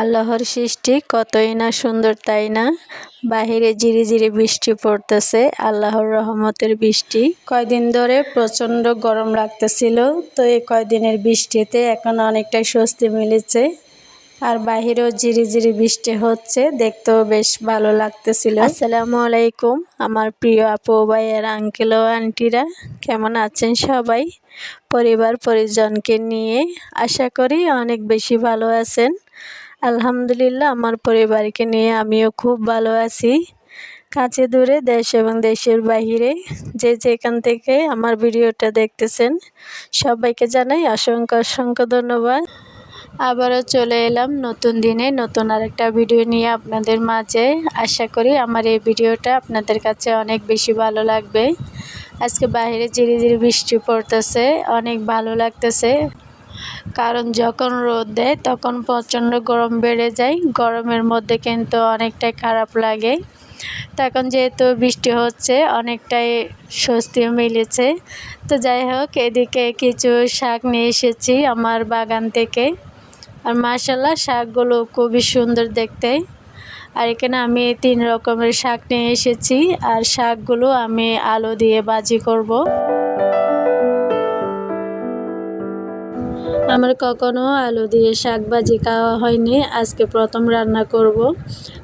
আল্লাহর সৃষ্টি কতই না সুন্দর তাই না? বাহিরে জিরি জিরি বৃষ্টি পড়তেছে, আল্লাহর রহমতের বৃষ্টি। কয়দিন ধরে প্রচণ্ড গরম লাগতেছিল, তো এই কয়দিনের বৃষ্টিতে এখন অনেকটাই স্বস্তি মিলেছে। আর বাহিরেও জিরি জিরি বৃষ্টি হচ্ছে, দেখতেও বেশ ভালো লাগতেছিল। আসসালামু আলাইকুম, আমার প্রিয় আপু ভাইয়ের আঙ্কেল ও আন্টিরা কেমন আছেন সবাই? পরিবার পরিজনকে নিয়ে আশা করি অনেক বেশি ভালো আছেন। আলহামদুলিল্লাহ, আমার পরিবারকে নিয়ে আমিও খুব ভালো আছি। কাছে দূরে দেশ এবং দেশের বাহিরে যে যেখান থেকে আমার ভিডিওটা দেখতেছেন, সবাইকে জানাই অসংখ্য অসংখ্য ধন্যবাদ। আবারও চলে এলাম নতুন দিনে, নতুন আরেকটা ভিডিও নিয়ে আপনাদের মাঝে। আশা করি আমার এই ভিডিওটা আপনাদের কাছে অনেক বেশি ভালো লাগবে। আজকে বাইরে ধীরে বৃষ্টি পড়তেছে, অনেক ভালো লাগতেছে। কারণ যখন রোদ দেয়, তখন প্রচণ্ড গরম বেড়ে যায়। গরমের মধ্যে কিন্তু অনেকটাই খারাপ লাগে। তখন যেহেতু বৃষ্টি হচ্ছে, অনেকটাই স্বস্তি মিলেছে। তো যাই হোক, এদিকে কিছু শাক নিয়ে এসেছি আমার বাগান থেকে। আর মাশাল্লাহ শাকগুলো খুবই সুন্দর দেখতে। আর এখানে আমি তিন রকমের শাক নিয়ে এসেছি। আর শাকগুলো আমি আলু দিয়ে বাজি করব। আমার কখনো আলু দিয়ে শাক ভাজি খাওয়া হয়নি। আজকে প্রথম রান্না করব।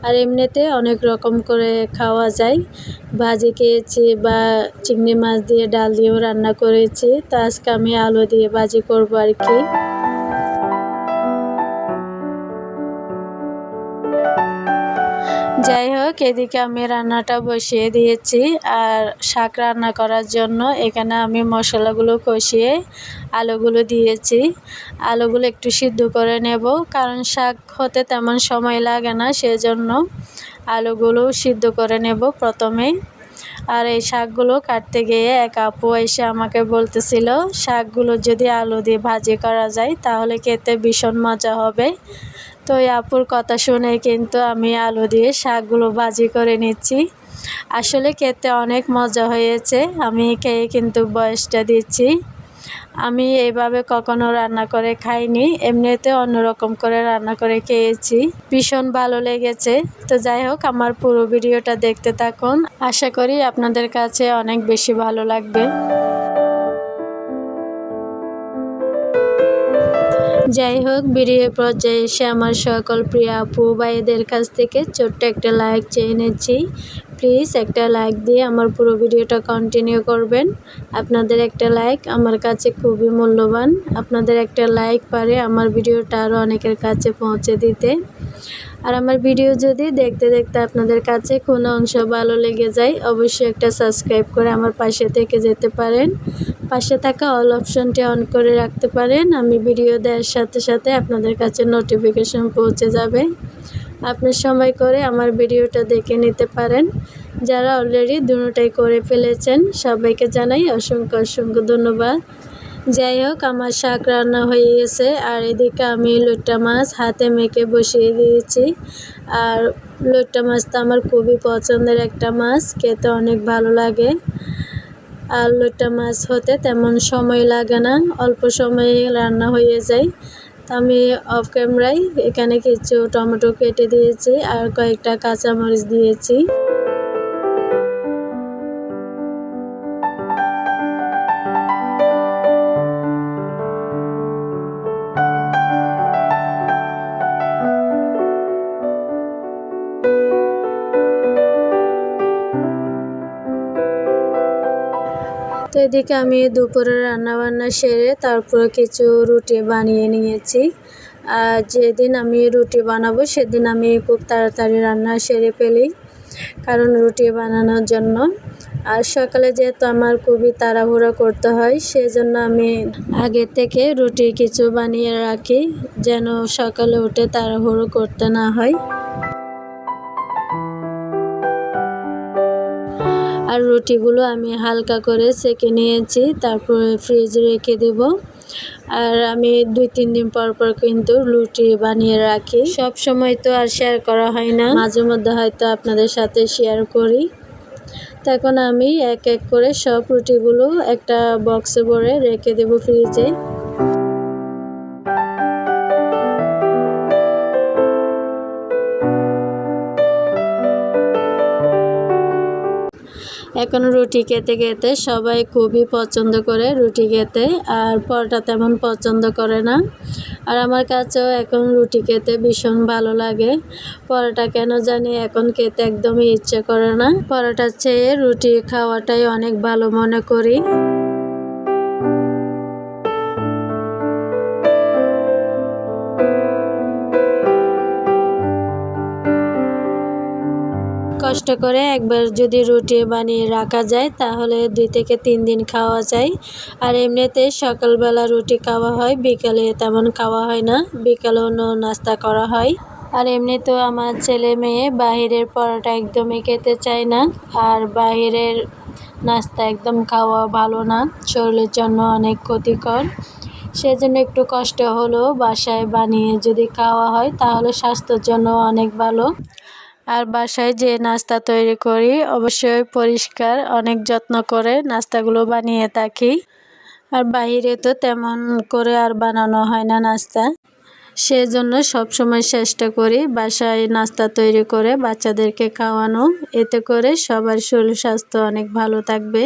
আর এমনিতে অনেক রকম করে খাওয়া যায়। ভাজি খেয়েছি বা চিংড়ি মাছ দিয়ে ডাল দিয়েও রান্না করেছি। তো আজকে আমি আলু দিয়ে ভাজি করব আর কি। যাই হোক, এদিকে আমি রান্নাটা বসিয়ে দিয়েছি আর শাক রান্না করার জন্য এখানে আমি মশলাগুলো কষিয়ে আলুগুলো দিয়েছি। আলুগুলো একটু সিদ্ধ করে নেব কারণ শাক হতে তেমন সময় লাগে না, সেজন্য আলুগুলো সিদ্ধ করে নেব প্রথমে। আর এই শাকগুলো কাটতে গিয়ে এক আপু এসে আমাকে বলতেছিল, শাকগুলো যদি আলু দিয়ে ভাজি করা যায় তাহলে খেতে ভীষণ মজা হবে। তো এই আপুর কথা শুনে কিন্তু আমি আলু দিয়ে শাকগুলো ভাজি করে নিচ্ছি। আসলে খেতে অনেক মজা হয়েছে, আমি খেয়ে কিন্তু বয়সটা দিচ্ছি। আমি এইভাবে কখনো রান্না করে খাইনি, এমনিতে অন্যরকম করে রান্না করে খেয়েছি। ভীষণ ভালো লেগেছে। তো যাই হোক, আমার পুরো ভিডিওটা দেখতে থাকুন। আশা করি আপনাদের কাছে অনেক বেশি ভালো লাগবে। যাই হোক ভিডিও পর্যায়ে এসে আমার সকল প্রিয় আপু ভাইদের কাছ থেকে ছোট্ট একটা লাইক চেয়ে নিচ্ছি। প্লিজ একটা লাইক দিয়ে আমার পুরো ভিডিওটা কন্টিনিউ করবেন। আপনাদের একটা লাইক আমার কাছে খুবই মূল্যবান। আপনাদের একটা লাইক পারে আমার ভিডিওটা আরও অনেকের কাছে পৌঁছে দিতে। আর আমার ভিডিও যদি দেখতে দেখতে আপনাদের কাছে কোনো অংশ ভালো লেগে যায়, অবশ্যই একটা সাবস্ক্রাইব করে আমার পাশে থেকে যেতে পারেন। পাশে থাকা অল অপশনটি অন করে রাখতে পারেন। আমি ভিডিও দেওয়ার সাথে সাথে আপনাদের কাছে নোটিফিকেশন পৌঁছে যাবে। আপনি সময় করে আমার ভিডিওটা দেখে নিতে পারেন। যারা অলরেডি দুটাই করে ফেলেছেন, সবাইকে জানাই অসংখ্য অসংখ্য ধন্যবাদ। যাই হোক, আমার শাক রান্না হয়ে গেছে, আর এদিকে আমি লোট্টা মাছ হাতে মেখে বসিয়ে দিয়েছি। আর লোট্টা মাছ তো আমার খুবই পছন্দের একটা মাছ, খেতে অনেক ভালো লাগে। আর লোট্টা মাছ হতে তেমন সময় লাগে না, অল্প সময়ে রান্না হয়ে যায়। আমি অফ ক্যামেরায় এখানে কিছু টমেটো কেটে দিয়েছি আর কয়েকটা কাঁচামরিচ দিয়েছি। এদিকে আমি দুপুরে রান্নাবান্না সেরে তারপরে কিছু রুটি বানিয়ে নিয়েছি। আর যেদিন আমি রুটি বানাবো সেদিন আমি খুব তাড়াতাড়ি রান্না সেরে ফেলি, কারণ রুটি বানানোর জন্য। আর সকালে যেহেতু আমার খুবই তাড়াহুড়ো করতে হয়, সেজন্য আমি আগে থেকে রুটি কিছু বানিয়ে রাখি, যেন সকালে উঠে তাড়াহুড়ো করতে না হয়। আর রুটিগুলো আমি হালকা করে সেঁকে নিয়েছি, তারপরে ফ্রিজে রেখে দেব। আর আমি দুই তিন দিন পর পর কিন্তু রুটি বানিয়ে রাখি। সব সময় তো আর শেয়ার করা হয় না। মাঝে মধ্যে হয়তো আপনাদের সাথে শেয়ার করি। তখন আমি এক এক করে সব রুটিগুলো একটা বক্সে ভরে রেখে দেব ফ্রিজে এখন রুটি খেতে খেতে সবাই খুবই পছন্দ করে রুটি খেতে, আর পরোটা তেমন পছন্দ করে না। আর আমার কাছেও এখন রুটি খেতে ভীষণ ভালো লাগে। পরোটা কেন জানি এখন খেতে একদমই ইচ্ছে করে না। পরোটার চেয়ে রুটি খাওয়াটাই অনেক ভালো মনে করি। কষ্ট করে একবার যদি রুটি বানিয়ে রাখা যায়, তাহলে দুই থেকে তিন দিন খাওয়া যায়। আর এমনিতে সকালবেলা রুটি খাওয়া হয়, বিকালে তেমন খাওয়া হয় না, বিকালে অন্য নাস্তা করা হয়। আর এমনিতেও আমার ছেলে মেয়ে বাহিরের পরোটা একদমই খেতে চায় না, আর বাহিরের নাস্তা একদম খাওয়া ভালো না, শরীরের জন্য অনেক ক্ষতিকর। সেজন্য একটু কষ্ট হলেও বাসায় বানিয়ে যদি খাওয়া হয়, তাহলে স্বাস্থ্যের জন্য অনেক ভালো। আর বাসায় যে নাস্তা তৈরি করি, অবশ্যই পরিষ্কার, অনেক যত্ন করে নাস্তাগুলো বানিয়ে থাকি। আর বাইরে তো তেমন করে আর বানানো হয় না নাস্তা। সেজন্য সবসময় চেষ্টা করি বাসায় নাস্তা তৈরি করে বাচ্চাদেরকে খাওয়ানো। এতে করে সবার শরীর স্বাস্থ্য অনেক ভালো থাকবে।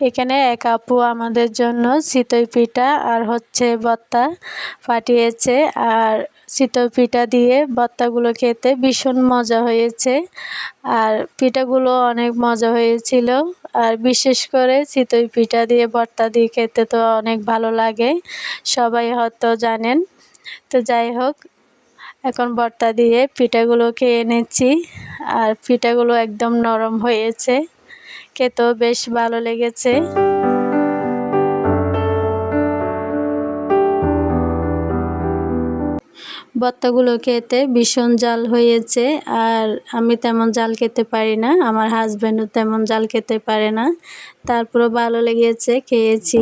এখানে এক আপু আমাদের জন্য চিতই পিঠা আর হচ্ছে বত্তা পাঠিয়েছে আর চিতই পিঠা দিয়ে বত্তাগুলো খেতে ভীষণ মজা হয়েছে। আর পিঠাগুলো অনেক মজা হয়েছিল। আর বিশেষ করে চিতই পিঠা দিয়ে ভর্তা দিয়ে খেতে তো অনেক ভালো লাগে। সবাই হয়তো জানেন। তো যাই হোক, এখন ভর্তা দিয়ে পিঠাগুলো খেয়ে নিচ্ছি। আর পিঠাগুলো একদম নরম হয়েছে। খেতেও বেশ ভালো লেগেছে। ভর্তাগুলো খেতে ভীষণ জাল হয়েছে আর আমি তেমন জাল খেতে পারি না, আমার হাজব্যান্ডও তেমন জাল খেতে পারে না, তারপরও ভালো লেগেছে, খেয়েছি।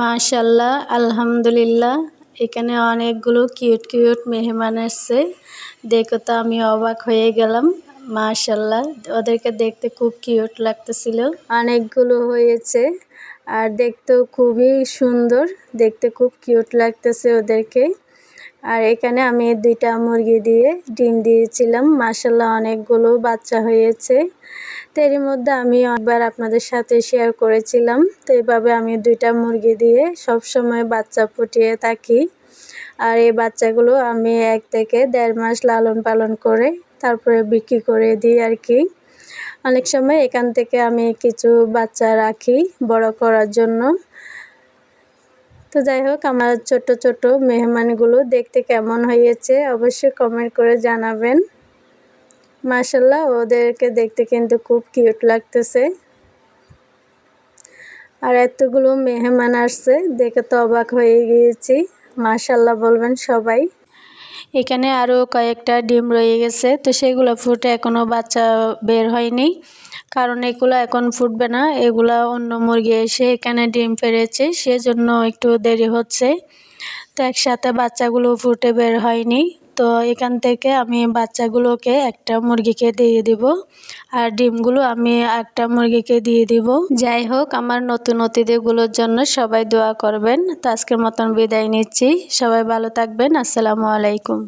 মাশাল্লাহ, আলহামদুলিল্লাহ, এখানে অনেকগুলো কিউট কিউট মেহমান আসছে, দেখে তো আমি অবাক হয়ে গেলাম। মাশাল্লাহ ওদেরকে দেখতে খুব কিউট লাগতেছিল। অনেকগুলো হয়েছে, আর দেখতেও খুবই সুন্দর, দেখতে খুব কিউট লাগতেছে ওদেরকে। আর এখানে আমি দুইটা মুরগি দিয়ে ডিম দিয়েছিলাম মাসাল্লাহ অনেকগুলো বাচ্চা হয়েছে। তো এরই মধ্যে আমি একবার আপনাদের সাথে শেয়ার করেছিলাম, তো এইভাবে আমি দুইটা মুরগি দিয়ে সব সময় বাচ্চা ফুটিয়ে থাকি। আর এই বাচ্চাগুলো আমি এক থেকে দেড় মাস লালন পালন করে তারপরে বিক্রি করে দিই আর কি। অনেক সময় এখান থেকে আমি কিছু বাচ্চা রাখি বড় করার জন্য। তো যাই হোক, আমার ছোট ছোট মেহমানগুলো দেখতে কেমন হয়েছে অবশ্যই কমেন্ট করে জানাবেন। মাসাল্লাহ ওদেরকে দেখতে কিন্তু খুব কিউট লাগতেছে। আর এতগুলো মেহমান আসছে, দেখে তো অবাক হয়ে গিয়েছি। মাশাল্লাহ বলবেন সবাই। এখানে আরও কয়েকটা ডিম রয়ে গেছে, তো সেগুলো ফুটে এখনও বাচ্চা বের হয়নি। কারণ এগুলো এখন ফুটবে না, এগুলো অন্য মুরগি এসে এখানে ডিম ফেরেছে সেজন্য একটু দেরি হচ্ছে। তো একসাথে বাচ্চাগুলো ফুটে বের হয়নি। তো এখান থেকে আমি বাচ্চাগুলোকে একটা মুরগিকে দিয়ে দিব আর ডিমগুলো আমি একটা মুরগিকে দিয়ে দিব। যাই হোক, আমার নতুন অতিথিগুলোর জন্য সবাই দোয়া করবেন। তো আজকের মতন বিদায় নিচ্ছি। সবাই ভালো থাকবেন। আসসালামু আলাইকুম।